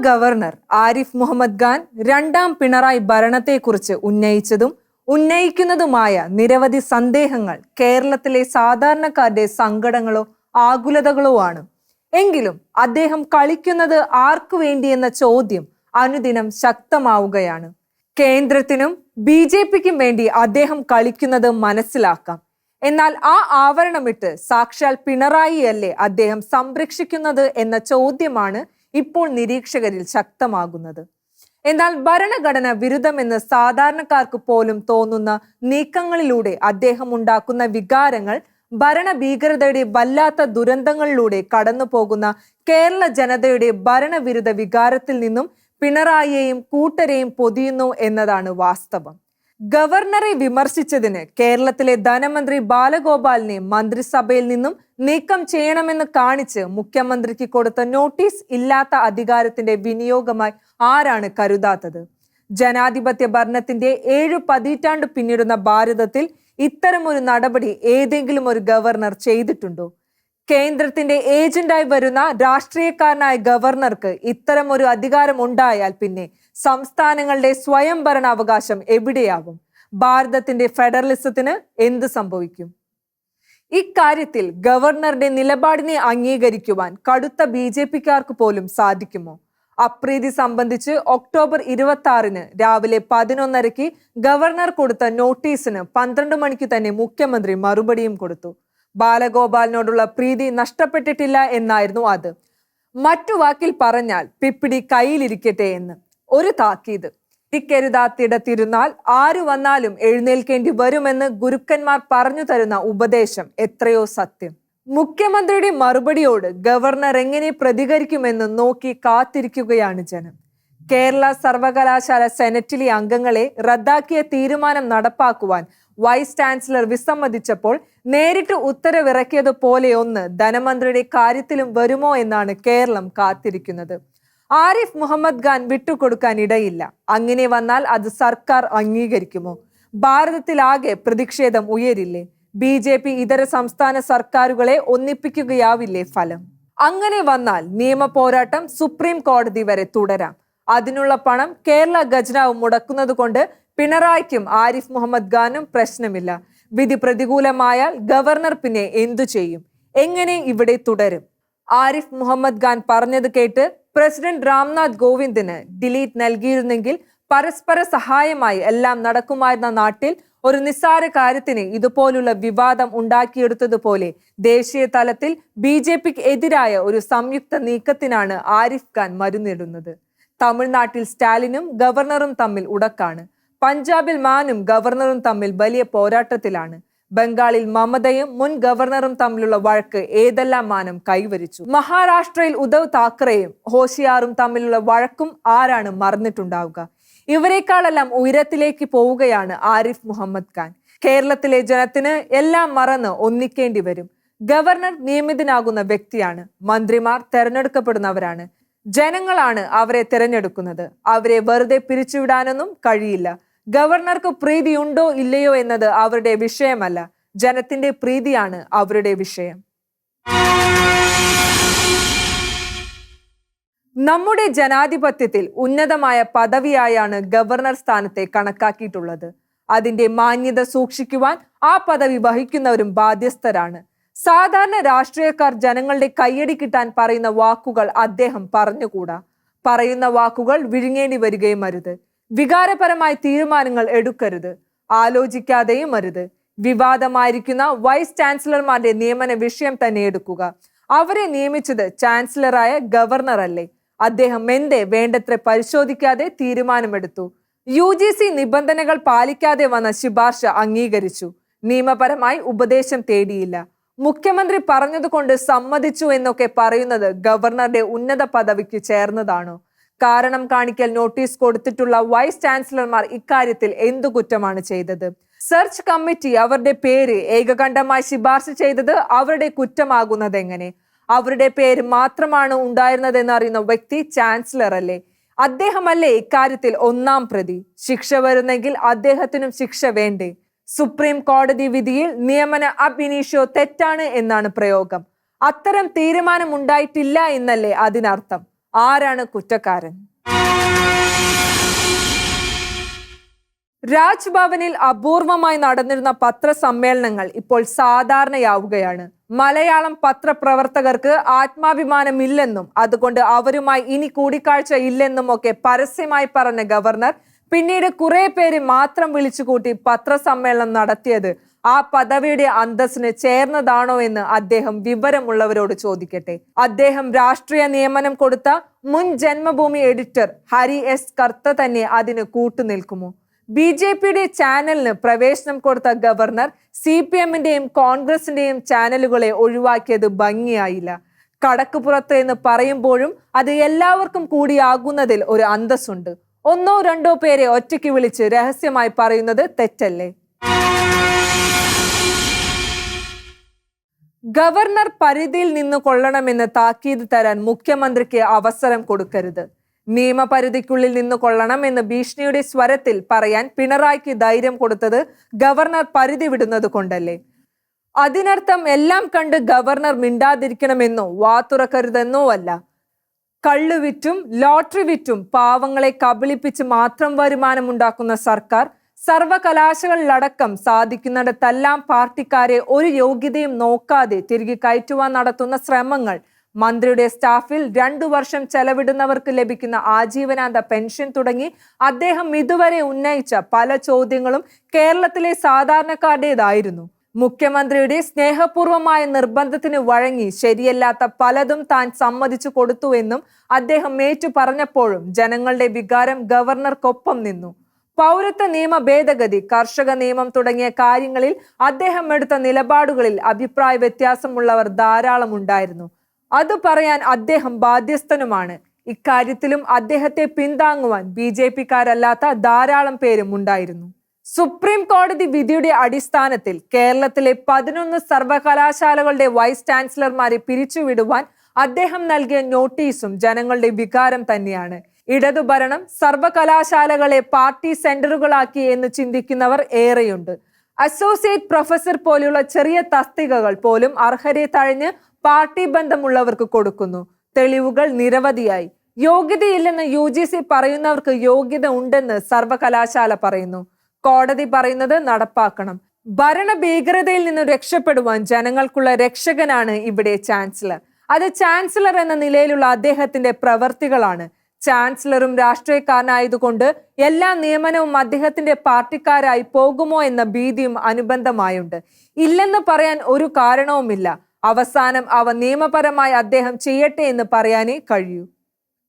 Governor Arif Muhammad Khan രണ്ടാം പിണറായി ഭരണത്തെക്കുറിച്ച് ഉന്നയിച്ചതും ഉന്നയിക്കുന്നതുമായ നിരവധി സന്ദേഹങ്ങൾ കേരളത്തിലെ സാധാരണക്കാരുടെ സങ്കടങ്ങളോ ആകുലതകളോ ആണ് എങ്കിലും അദ്ദേഹം കളിക്കുന്നത് ആർക്കു വേണ്ടിയെന്ന ചോദ്യം അനുദിനം ശക്തമാവുകയാണ്. കേന്ദ്രത്തിനും ബി ജെ പിക്കും വേണ്ടി അദ്ദേഹം കളിക്കുന്നത് മനസ്സിലാക്കാം. എന്നാൽ ആ ആവരണമിട്ട് സാക്ഷാൽ പിണറായിയല്ലേ അദ്ദേഹം സംരക്ഷിക്കുന്നത് എന്ന ചോദ്യമാണ് ഇപ്പോൾ നിരീക്ഷകരിൽ ശക്തമാകുന്നത്. എന്നാൽ ഭരണഘടന വിരുദ്ധമെന്ന് സാധാരണക്കാർക്ക് പോലും തോന്നുന്ന നീക്കങ്ങളിലൂടെ അദ്ദേഹം ഉണ്ടാക്കുന്ന വികാരങ്ങൾ ഭരണഭീകരതയുടെ വല്ലാത്ത ദുരന്തങ്ങളിലൂടെ കടന്നു പോകുന്ന കേരള ജനതയുടെ ഭരണവിരുദ്ധ വികാരത്തിൽ നിന്നും പിണറായിയെയും കൂട്ടരെയും പൊതിയുന്നു എന്നതാണ് വാസ്തവം. ഗവർണറെ വിമർശിച്ചതിന് കേരളത്തിലെ ധനമന്ത്രി ബാലഗോപാലിനെ മന്ത്രിസഭയിൽ നിന്നും നീക്കം ചെയ്യണമെന്ന് കാണിച്ച് മുഖ്യമന്ത്രിക്ക് കൊടുത്ത നോട്ടീസ് ഇല്ലാത്ത അധികാരത്തിന്റെ വിനിയോഗമായി ആരാണ് കരുതാത്തത്? ജനാധിപത്യ ഭരണത്തിന്റെ ഏഴ് പതിറ്റാണ്ട് പിന്നിടുന്ന ഭാരതത്തിൽ ഇത്തരമൊരു നടപടി ഏതെങ്കിലും ഒരു ഗവർണർ ചെയ്തിട്ടുണ്ടോ? കേന്ദ്രത്തിന്റെ ഏജന്റായി വരുന്ന രാഷ്ട്രീയക്കാരനായ ഗവർണർക്ക് ഇത്തരം ഒരു അധികാരം ഉണ്ടായാൽ പിന്നെ സംസ്ഥാനങ്ങളുടെ സ്വയംഭരണ അവകാശം എവിടെയാവും ഭാരതത്തിന്റെ ഫെഡറലിസത്തിന് എന്ത് സംഭവിക്കും? ഇക്കാര്യത്തിൽ ഗവർണറുടെ നിലപാടിനെ അംഗീകരിക്കുവാൻ കടുത്ത ബി ജെ പിക്കാർക്ക് പോലും സാധിക്കുമോ? അപ്രീതി സംബന്ധിച്ച് ഒക്ടോബർ ഇരുപത്തി ആറിന് രാവിലെ പതിനൊന്നരയ്ക്ക് ഗവർണർ കൊടുത്ത നോട്ടീസിന് പന്ത്രണ്ട് മണിക്ക് തന്നെ മുഖ്യമന്ത്രി മറുപടിയും കൊടുത്തു. ബാലഗോപാലിനോടുള്ള പ്രീതി നഷ്ടപ്പെട്ടിട്ടില്ല എന്നായിരുന്നു അത്. മറ്റു വാക്കിൽ പറഞ്ഞാൽ പിപ്പിടി കയ്യിലിരിക്കട്ടെ എന്ന്. ഒരു താക്കീത്. തിരുന്നാൽ ആരു വന്നാലും എഴുന്നേൽക്കേണ്ടി വരുമെന്ന് ഗുരുക്കന്മാർ പറഞ്ഞു തരുന്ന ഉപദേശം എത്രയോ സത്യം. മുഖ്യമന്ത്രിയുടെ മറുപടിയോട് ഗവർണർ എങ്ങനെ പ്രതികരിക്കുമെന്ന് നോക്കി കാത്തിരിക്കുകയാണ് ജനം. കേരള സർവകലാശാല സെനറ്റിലെ അംഗങ്ങളെ റദ്ദാക്കിയ തീരുമാനം നടപ്പാക്കുവാൻ വൈസ് ചാൻസലർ വിസമ്മതിച്ചപ്പോൾ നേരിട്ട് ഉത്തരവിറക്കിയതുപോലെ ഒന്ന് ധനമന്ത്രിയുടെ കാര്യത്തിലും വരുമോ എന്നാണ് കേരളം കാത്തിരിക്കുന്നത്. ആരിഫ് മുഹമ്മദ് ഖാൻ വിട്ടുകൊടുക്കാൻ ഇടയില്ല അങ്ങനെ വന്നാൽ അത് സർക്കാർ അംഗീകരിക്കുമോ? ഭാരതത്തിലാകെ പ്രതിഷേധം ഉയരില്ലേ? ബി ജെ പി ഇതര സംസ്ഥാന സർക്കാരുകളെ ഒന്നിപ്പിക്കുകയാവില്ലേ ഫലം? അങ്ങനെ വന്നാൽ നിയമ പോരാട്ടം സുപ്രീം കോടതി വരെ തുടരാം. അതിനുള്ള പണം കേരള ഖജനാവ് മുടക്കുന്നത് കൊണ്ട് പിണറായിക്കും ആരിഫ് മുഹമ്മദ് ഖാനും പ്രശ്നമില്ല. വിധി പ്രതികൂലമായാൽ ഗവർണർ പിന്നെ എന്തു ചെയ്യും? എങ്ങനെ ഇവിടെ തുടരും? ആരിഫ് മുഹമ്മദ് ഖാൻ പറഞ്ഞത് കേട്ട് പ്രസിഡന്റ് രാംനാഥ് കോവിന്ദിന് ഡിലീറ്റ് നൽകിയിരുന്നെങ്കിൽ പരസ്പര സഹായമായി എല്ലാം നടക്കുമായിരുന്ന നാട്ടിൽ ഒരു നിസ്സാര കാര്യത്തിന് ഇതുപോലുള്ള വിവാദം ഉണ്ടാക്കിയെടുത്തതുപോലെ ദേശീയ തലത്തിൽ ബി ജെ പിക്ക് എതിരായ ഒരു സംയുക്ത നീക്കത്തിനാണ് ആരിഫ് ഖാൻ മരുന്നിടുന്നത്. തമിഴ്നാട്ടിൽ സ്റ്റാലിനും ഗവർണറും തമ്മിൽ ഉടക്കാണ്. പഞ്ചാബിൽ മാനും ഗവർണറും തമ്മിൽ വലിയ പോരാട്ടത്തിലാണ്. ബംഗാളിൽ മമതയും മുൻ ഗവർണറും തമ്മിലുള്ള വഴക്ക് ഏതെല്ലാം മാനം കൈവരിച്ചു? മഹാരാഷ്ട്രയിൽ ഉദ്ധവ് താക്കറെയും ഹോഷിയാറും തമ്മിലുള്ള വഴക്കും ആരാണ് മറന്നിട്ടുണ്ടാവുക? ഇവരെക്കാളെല്ലാം ഉയരത്തിലേക്ക് പോവുകയാണ് ആരിഫ് മുഹമ്മദ് ഖാൻ. കേരളത്തിലെ ജനത്തിന് എല്ലാം മറന്ന് ഒന്നിക്കേണ്ടി വരും. ഗവർണർ നിയമിതനാകുന്ന വ്യക്തിയാണ്. മന്ത്രിമാർ തെരഞ്ഞെടുക്കപ്പെടുന്നവരാണ്. ജനങ്ങളാണ് അവരെ തിരഞ്ഞെടുക്കുന്നത്. അവരെ വെറുതെ പിരിച്ചുവിടാനൊന്നും കഴിയില്ല. ഗവർണർക്ക് പ്രീതി ഉണ്ടോ ഇല്ലയോ എന്നത് അവരുടെ വിഷയമല്ല. ജനത്തിന്റെ പ്രീതിയാണ് അവരുടെ വിഷയം. നമ്മുടെ ജനാധിപത്യത്തിൽ ഉന്നതമായ പദവിയായാണ് ഗവർണർ സ്ഥാനത്തെ കണക്കാക്കിയിട്ടുള്ളത്. അതിന്റെ മാന്യത സൂക്ഷിക്കുവാൻ ആ പദവി വഹിക്കുന്നവരും ബാധ്യസ്ഥരാണ്. സാധാരണ രാഷ്ട്രീയക്കാർ ജനങ്ങളുടെ കയ്യടി കിട്ടാൻ പറയുന്ന വാക്കുകൾ അദ്ദേഹം പറഞ്ഞുകൂടാ. പറയുന്ന വാക്കുകൾ വിഴുങ്ങേണ്ടി വരികയും അരുത്. വികാരപരമായ തീരുമാനങ്ങൾ എടുക്കരുത്. ആലോചിക്കാതെയും അരുത്. വിവാദമായിരിക്കുന്ന വൈസ് ചാൻസലർമാരുടെ നിയമന വിഷയം തന്നെ എടുക്കുക. അവരെ നിയമിച്ചത് ചാൻസലറായ ഗവർണർ അല്ലേ? അദ്ദേഹം എന്തേ വേണ്ടത്ര പരിശോധിക്കാതെ തീരുമാനമെടുത്തു? യു ജി സി നിബന്ധനകൾ പാലിക്കാതെ വന്ന ശുപാർശ അംഗീകരിച്ചു. നിയമപരമായി ഉപദേശം തേടിയില്ല. മുഖ്യമന്ത്രി പറഞ്ഞതുകൊണ്ട് സമ്മതിച്ചു എന്നൊക്കെ പറയുന്നത് ഗവർണറുടെ ഉന്നത പദവിക്ക് ചേർന്നതാണോ? കാരണം കാണിക്കൽ നോട്ടീസ് കൊടുത്തിട്ടുള്ള വൈസ് ചാൻസലർമാർ ഇക്കാര്യത്തിൽ എന്തു കുറ്റമാണ് ചെയ്തത്? സെർച്ച് കമ്മിറ്റി അവരുടെ പേര് ഏകകണ്ഠമായി ശുപാർശ ചെയ്തത് അവരുടെ കുറ്റമാകുന്നത് എങ്ങനെ? അവരുടെ പേര് മാത്രമാണ് ഉണ്ടായിരുന്നതെന്ന് അറിയുന്ന വ്യക്തി ചാൻസലർ അല്ലേ? അദ്ദേഹമല്ലേ ഇക്കാര്യത്തിൽ ഒന്നാം പ്രതി? ശിക്ഷ വരുന്നെങ്കിൽ അദ്ദേഹത്തിനും ശിക്ഷ വേണ്ടേ? സുപ്രീം കോടതി വിധിയിൽ നിയമന അബിനീഷോ തെറ്റാണ് എന്നാണ് പ്രയോഗം. അത്തരം തീരുമാനം ഉണ്ടായിട്ടില്ല എന്നല്ലേ അതിനർത്ഥം? ആരാണ് കുറ്റക്കാരൻ? രാജ്ഭവനിൽ അപൂർവമായി നടന്നിരുന്ന പത്രസമ്മേളനങ്ങൾ ഇപ്പോൾ സാധാരണയാവുകയാണ്. മലയാളം പത്രപ്രവർത്തകർക്ക് ആത്മാഭിമാനമില്ലെന്നും അതുകൊണ്ട് അവരുമായി ഇനി കൂടിക്കാഴ്ച ഇല്ലെന്നും ഒക്കെ പരസ്യമായി പറഞ്ഞ ഗവർണർ പിന്നീട് കുറെ പേര് മാത്രം വിളിച്ചുകൂട്ടി പത്രസമ്മേളനം നടത്തിയത് ആ പദവിയുടെ അന്തസ്സിന് ചേർന്നതാണോ എന്ന് അദ്ദേഹം വിവരമുള്ളവരോട് ചോദിക്കട്ടെ. അദ്ദേഹം രാഷ്ട്രീയ നിയമനം കൊടുത്ത മുൻ ജന്മഭൂമി എഡിറ്റർ ഹരി എസ് കർത്ത തന്നെ അതിന് കൂട്ടുനിൽക്കുമോ? ബി ജെ പിയുടെ ചാനലിന് പ്രവേശനം കൊടുത്ത ഗവർണർ സി പി എമ്മിന്റെയും കോൺഗ്രസിന്റെയും ചാനലുകളെ ഒഴിവാക്കിയത് ഭംഗിയായില്ല. കടക്കുപുറത്ത് എന്ന് പറയുമ്പോഴും അത് എല്ലാവർക്കും കൂടിയാകുന്നതിൽ ഒരു അന്തസ്സുണ്ട്. ഒന്നോ രണ്ടോ പേരെ ഒറ്റയ്ക്ക് വിളിച്ച് രഹസ്യമായി പറയുന്നത് തെറ്റല്ലേ? ഗവർണർ പരിധിയിൽ നിന്ന് കൊള്ളണമെന്ന് താക്കീത് തരാൻ മുഖ്യമന്ത്രിക്ക് അവസരം കൊടുക്കരുത്. നിയമപരിധിക്കുള്ളിൽ നിന്ന് കൊള്ളണം എന്ന് ഭീഷണിയുടെ സ്വരത്തിൽ പറയാൻ പിണറായിക്ക് ധൈര്യം കൊടുത്തത് ഗവർണർ പരിധി വിടുന്നത് കൊണ്ടല്ലേ? അതിനർത്ഥം എല്ലാം കണ്ട് ഗവർണർ മിണ്ടാതിരിക്കണമെന്നോ വാതുറക്കരുതെന്നോ അല്ല. കള്ളുവിറ്റും ലോട്ടറി വിറ്റും പാവങ്ങളെ കബളിപ്പിച്ച് മാത്രം വരുമാനമുണ്ടാക്കുന്ന സർക്കാർ സർവകലാശകളിലടക്കം സാധിക്കുന്നിടത്തെല്ലാം പാർട്ടിക്കാരെ ഒരു യോഗ്യതയും നോക്കാതെ തിരികെ കയറ്റുവാൻ നടത്തുന്ന ശ്രമങ്ങൾ മന്ത്രിയുടെ സ്റ്റാഫിൽ രണ്ടു വർഷം ചെലവിടുന്നവർക്ക് ലഭിക്കുന്ന ആജീവനാന്ത പെൻഷൻ തുടങ്ങി അദ്ദേഹം ഇതുവരെ ഉന്നയിച്ച പല ചോദ്യങ്ങളും കേരളത്തിലെ സാധാരണക്കാരുടേതായിരുന്നു. മുഖ്യമന്ത്രിയുടെ സ്നേഹപൂർവമായ നിർബന്ധത്തിന് വഴങ്ങി ശരിയല്ലാത്ത പലതും താൻ സമ്മതിച്ചു കൊടുത്തുവെന്നും അദ്ദേഹം ഏറ്റു പറഞ്ഞപ്പോഴും ജനങ്ങളുടെ വികാരം ഗവർണർക്കൊപ്പം നിന്നു. പൗരത്വ നിയമ ഭേദഗതി കർഷക നിയമം തുടങ്ങിയ കാര്യങ്ങളിൽ അദ്ദേഹം എടുത്ത നിലപാടുകളിൽ അഭിപ്രായ വ്യത്യാസമുള്ളവർ ധാരാളം ഉണ്ടായിരുന്നു. അത് പറയാൻ അദ്ദേഹം ബാധ്യസ്ഥനുമാണ്. ഇക്കാര്യത്തിലും അദ്ദേഹത്തെ പിന്താങ്ങുവാൻ ബി ജെ പിക്കാരല്ലാത്ത ധാരാളം പേരും ഉണ്ടായിരുന്നു. സുപ്രീം കോടതി വിധിയുടെ അടിസ്ഥാനത്തിൽ കേരളത്തിലെ പതിനൊന്ന് സർവകലാശാലകളുടെ വൈസ് ചാൻസലർമാരെ പിരിച്ചുവിടുവാൻ അദ്ദേഹം നൽകിയ നോട്ടീസും ജനങ്ങളുടെ വികാരം തന്നെയാണ്. ഇടതുഭരണം സർവകലാശാലകളെ പാർട്ടി സെന്ററുകളാക്കി എന്ന് ചിന്തിക്കുന്നവർ ഏറെയുണ്ട്. അസോസിയേറ്റ് പ്രൊഫസർ പോലെയുള്ള ചെറിയ തസ്തികകൾ പോലും അർഹരെ തഴഞ്ഞ് പാർട്ടി ബന്ധമുള്ളവർക്ക് കൊടുക്കുന്നു. തെളിവുകൾ നിരവധിയായി. യോഗ്യതയില്ലെന്ന് യു ജി സി പറയുന്നവർക്ക് യോഗ്യത ഉണ്ടെന്ന് സർവകലാശാല പറയുന്നു. കോടതി പറയുന്നത് നടപ്പാക്കണം. ഭരണ ഭീകരതയിൽ നിന്ന് രക്ഷപ്പെടുവാൻ ജനങ്ങൾക്കുള്ള രക്ഷകനാണ് ഇവിടെ ചാൻസലർ. അത് ചാൻസലർ എന്ന നിലയിലുള്ള അദ്ദേഹത്തിന്റെ പ്രവർത്തികളാണ്. ചാൻസലറും രാഷ്ട്രീയക്കാരനായതുകൊണ്ട് എല്ലാ നിയമനവും അദ്ദേഹത്തിന്റെ പാർട്ടിക്കാരായി പോകുമോ എന്ന ഭീതിയും അനുബന്ധമായുണ്ട്. ഇല്ലെന്ന് പറയാൻ ഒരു കാരണവുമില്ല. അവസാനം അവ നിയമപരമായി അദ്ദേഹം ചെയ്യട്ടെ എന്ന് പറയാനേ കഴിയൂ.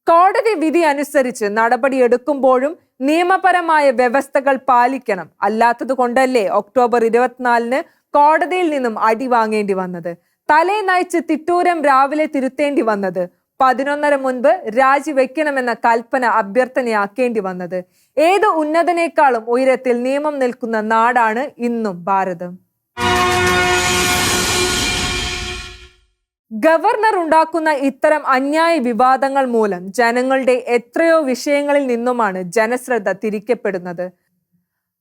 കോടതി വിധി അനുസരിച്ച് നടപടിയെടുക്കുമ്പോഴും നിയമപരമായ വ്യവസ്ഥകൾ പാലിക്കണം. അല്ലാത്തത് കൊണ്ടല്ലേ ഒക്ടോബർ ഇരുപത്തിനാലിന് കോടതിയിൽ നിന്നും അടി വാങ്ങേണ്ടി വന്നത്? തലേ നയിച്ച് തിട്ടൂരം രാവിലെ തിരുത്തേണ്ടി വന്നത്? പതിനൊന്നര മുൻപ് രാജിവെക്കണമെന്ന കൽപ്പന അഭ്യർത്ഥനയാക്കേണ്ടി വന്നത്. ഏത് ഉന്നതനേക്കാളും ഉയരത്തിൽ നിയമം നിൽക്കുന്ന നാടാണ് ഇന്നും ഭാരതം. ഗവർണർ ഉണ്ടാക്കുന്ന ഇത്തരം അന്യായ വിവാദങ്ങൾ മൂലം ജനങ്ങളുടെ എത്രയോ വിഷയങ്ങളിൽ നിന്നുമാണ് ജനശ്രദ്ധ തിരിക്കപ്പെടുന്നത്.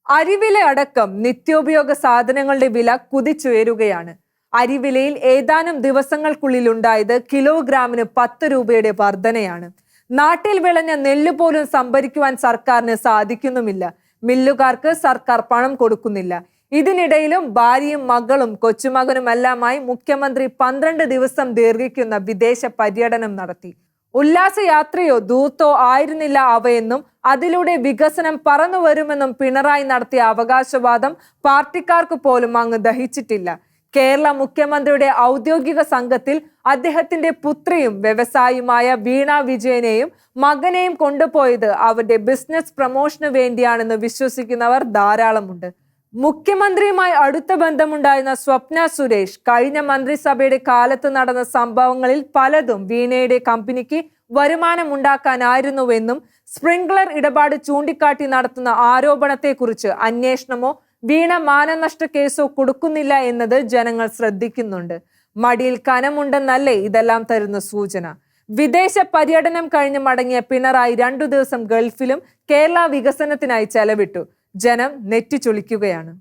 അരിവില അടക്കം നിത്യോപയോഗ സാധനങ്ങളുടെ വില കുതിച്ചുയരുകയാണ്. അരിവിലയിൽ ഏതാനും ദിവസങ്ങൾക്കുള്ളിൽ ഉണ്ടായത് കിലോഗ്രാമിന് പത്ത് രൂപയുടെ വർധനയാണ്. നാട്ടിൽ വിളഞ്ഞ നെല്ല് പോലും സംഭരിക്കുവാൻ സർക്കാരിന് സാധിക്കുന്നുമില്ല. മില്ലുകാർക്ക് സർക്കാർ പണം കൊടുക്കുന്നില്ല. ഇതിനിടയിലും ഭാര്യയും മകളും കൊച്ചുമകനുമെല്ലാമായി മുഖ്യമന്ത്രി പന്ത്രണ്ട് ദിവസം ദീർഘിക്കുന്ന വിദേശ പര്യടനം നടത്തി. ഉല്ലാസയാത്രയോ ദൂത്തോ ആയിരുന്നില്ല അവയെന്നും അതിലൂടെ വികസനം പറന്നു വരുമെന്നും പിണറായി നടത്തിയ അവകാശവാദം പാർട്ടിക്കാർക്ക് പോലും അങ്ങ് ദഹിച്ചിട്ടില്ല. കേരള മുഖ്യമന്ത്രിയുടെ ഔദ്യോഗിക സംഘത്തിൽ അദ്ദേഹത്തിന്റെ പുത്രിയും വ്യവസായിയുമായ വീണ വിജയനെയും മകനെയും കൊണ്ടുപോയത് അവരുടെ ബിസിനസ് പ്രമോഷന് വേണ്ടിയാണെന്ന് വിശ്വസിക്കുന്നവർ ധാരാളമുണ്ട്. മുഖ്യമന്ത്രിയുമായി അടുത്ത ബന്ധമുണ്ടായിരുന്ന സ്വപ്ന സുരേഷ് കഴിഞ്ഞ മന്ത്രിസഭയുടെ കാലത്ത് നടന്ന സംഭവങ്ങളിൽ പലതും വീണയുടെ കമ്പനിക്ക് വരുമാനമുണ്ടാക്കാനായിരുന്നുവെന്നും സ്പ്രിംഗ്ലർ ഇടപാട് ചൂണ്ടിക്കാട്ടി നടത്തുന്ന ആരോപണത്തെക്കുറിച്ച് അന്വേഷണമോ വീണ മാനനഷ്ട കേസോ കൊടുക്കുന്നില്ല എന്നത് ജനങ്ങൾ ശ്രദ്ധിക്കുന്നുണ്ട്. മടിയിൽ കനമുണ്ടെന്നല്ലേ ഇതെല്ലാം തരുന്ന സൂചന. വിദേശ പര്യടനം കഴിഞ്ഞ് മടങ്ങിയ പിണറായി രണ്ടു ദിവസം ഗൾഫിലും കേരള വികസനത്തിനായി ചെലവിട്ടു. ജനം നെറ്റിച്ചൊളിക്കുകയാണ്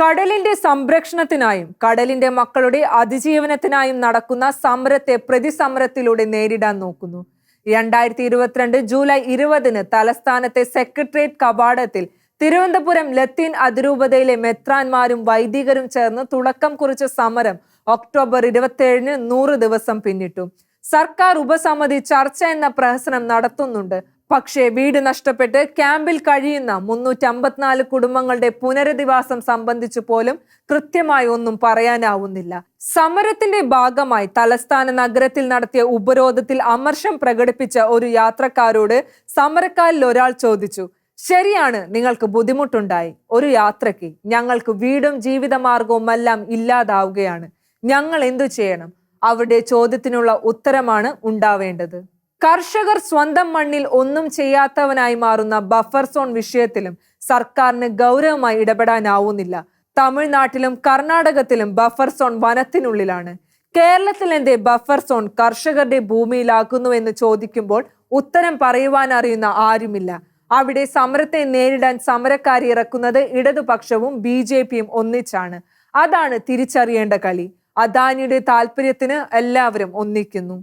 കടലിന്റെ സംരക്ഷണത്തിനായും കടലിന്റെ മക്കളുടെ അതിജീവനത്തിനായും നടക്കുന്ന സമരത്തെ പ്രതിസമരത്തിലൂടെ നേരിടാൻ നോക്കുന്നു. രണ്ടായിരത്തി ഇരുപത്തിരണ്ട് ജൂലൈ ഇരുപതിന് തലസ്ഥാനത്തെ സെക്രട്ടേറിയറ്റ് കവാടത്തിൽ തിരുവനന്തപുരം ലത്തീൻ അതിരൂപതയിലെ മെത്രാന്മാരും വൈദികരും ചേർന്ന് തുടക്കം കുറിച്ച സമരം ഒക്ടോബർ ഇരുപത്തിയേഴിന് നൂറ് ദിവസം പിന്നിട്ടു. സർക്കാർ ഉപസമിതി ചർച്ച എന്ന പ്രഹസനം നടത്തുന്നുണ്ട്. പക്ഷേ വീട് നഷ്ടപ്പെട്ട് ക്യാമ്പിൽ കഴിയുന്ന മുന്നൂറ്റി അമ്പത്തിനാല് കുടുംബങ്ങളുടെ പുനരധിവാസം സംബന്ധിച്ചു പോലും കൃത്യമായി ഒന്നും പറയാനാവുന്നില്ല. സമരത്തിന്റെ ഭാഗമായി തലസ്ഥാന നഗരത്തിൽ നടത്തിയ ഉപരോധത്തിൽ അമർഷം പ്രകടിപ്പിച്ച ഒരു യാത്രക്കാരോട് സമരക്കാരിൽ ഒരാൾ ചോദിച്ചു ശരിയാണ് നിങ്ങൾക്ക് ബുദ്ധിമുട്ടുണ്ടായി. ഒരു യാത്രയ്ക്ക് ഞങ്ങൾക്ക് വീടും ജീവിതമാർഗവും എല്ലാം ഇല്ലാതാവുകയാണ്. ഞങ്ങൾ എന്തു ചെയ്യണം? അവരുടെ ചോദ്യത്തിനുള്ള ഉത്തരമാണ് ഉണ്ടാവേണ്ടത്. കർഷകർ സ്വന്തം മണ്ണിൽ ഒന്നും ചെയ്യാത്തവനായി മാറുന്ന ബഫർ സോൺ വിഷയത്തിലും സർക്കാരിന് ഗൗരവമായി ഇടപെടാനാവുന്നില്ല. തമിഴ്നാട്ടിലും കർണാടകത്തിലും ബഫർ സോൺ വനത്തിനുള്ളിലാണ്. കേരളത്തിൽ എന്തേ ബഫർ സോൺ കർഷകരുടെ ഭൂമിയിലാക്കുന്നു എന്ന് ചോദിക്കുമ്പോൾ ഉത്തരം പറയുവാൻ അറിയുന്ന ആരുമില്ല. അവിടെ സമരത്തെ നേരിടാൻ സമരക്കാരി ഇറക്കുന്നത് ഇടതുപക്ഷവും ബി ജെ പിയും ഒന്നിച്ചാണ്. അതാണ് തിരിച്ചറിയേണ്ട കളി. അദാനിയുടെ താല്പര്യത്തിന് എല്ലാവരും ഒന്നിക്കുന്നു.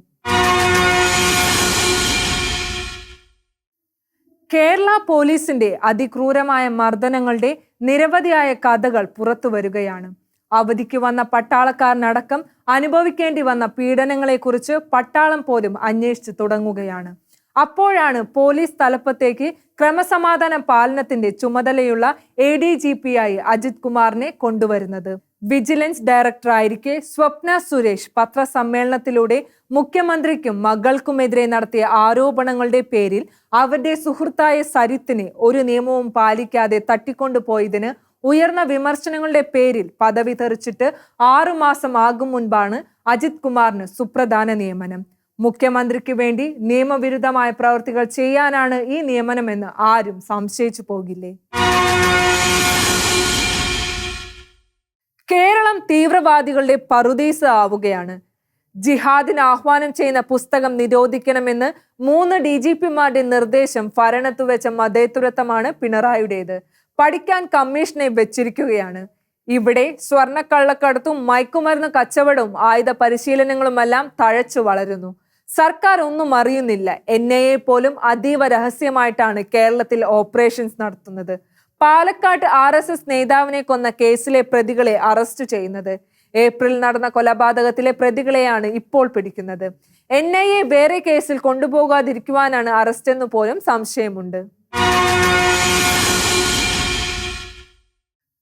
കേരള പോലീസിന്റെ അതിക്രൂരമായ മർദ്ദനങ്ങളുടെ നിരവധിയായ കഥകൾ പുറത്തു വരികയാണ്. അവധിക്ക് വന്ന പട്ടാളക്കാരനടക്കം അനുഭവിക്കേണ്ടി വന്ന പീഡനങ്ങളെക്കുറിച്ച് പട്ടാളം പോലും അന്വേഷിച്ചു തുടങ്ങുകയാണ്. അപ്പോഴാണ് പോലീസ് തലപ്പത്തേക്ക് ക്രമസമാധാന പാലനത്തിന്റെ ചുമതലയുള്ള എ ഡി ജി പി ആയി അജിത് കുമാറിനെ കൊണ്ടുവരുന്നത്. വിജിലൻസ് ഡയറക്ടറായിരിക്കെ സ്വപ്ന സുരേഷ് പത്രസമ്മേളനത്തിലൂടെ മുഖ്യമന്ത്രിക്കും മകൾക്കുമെതിരെ നടത്തിയ ആരോപണങ്ങളുടെ പേരിൽ അവരുടെ സുഹൃത്തായ സരിത്തിനെ ഒരു നിയമവും പാലിക്കാതെ തട്ടിക്കൊണ്ടുപോയതിന് ഉയർന്ന വിമർശനങ്ങളുടെ പേരിൽ പദവി തെറിച്ചിട്ട് ആറുമാസം ആകും മുൻപാണ് അജിത് കുമാറിന് സുപ്രധാന നിയമനം. മുഖ്യമന്ത്രിക്ക് വേണ്ടി നിയമവിരുദ്ധമായ പ്രവർത്തികൾ ചെയ്യാനാണ് ഈ നിയമനമെന്ന് ആരും സംശയിച്ചു പോകില്ലേ? കേരളം തീവ്രവാദികളുടെ പറുദീസ ആവുകയാണ്. ജിഹാദിന് ആഹ്വാനം ചെയ്യുന്ന പുസ്തകം നിരോധിക്കണമെന്ന് മൂന്ന് ഡി ജി പിമാരുടെ നിർദ്ദേശം ഭരണത്തു വെച്ച മതേതുരത്വമാണ് പിണറായിയുടേത്. പഠിക്കാൻ കമ്മീഷനെ വെച്ചിരിക്കുകയാണ്. ഇവിടെ സ്വർണക്കള്ളക്കടത്തും മയക്കുമരുന്ന് കച്ചവടവും ആയുധ പരിശീലനങ്ങളുമെല്ലാം തഴച്ചു വളരുന്നു. സർക്കാർ ഒന്നും അറിയുന്നില്ല. എൻ ഐ എ പോലും അതീവ രഹസ്യമായിട്ടാണ് കേരളത്തിൽ ഓപ്പറേഷൻസ് നടത്തുന്നത്. പാലക്കാട് ആർ എസ് എസ് നേതാവിനെ കൊന്ന കേസിലെ പ്രതികളെ അറസ്റ്റ് ചെയ്യുന്നത്. ഏപ്രിൽ നടന്ന കൊലപാതകത്തിലെ പ്രതികളെയാണ് ഇപ്പോൾ പിടിക്കുന്നത്. എൻ ഐ എ വേറെ കേസിൽ കൊണ്ടുപോകാതിരിക്കുവാനാണ് അറസ്റ്റ് എന്ന് പോലും സംശയമുണ്ട്.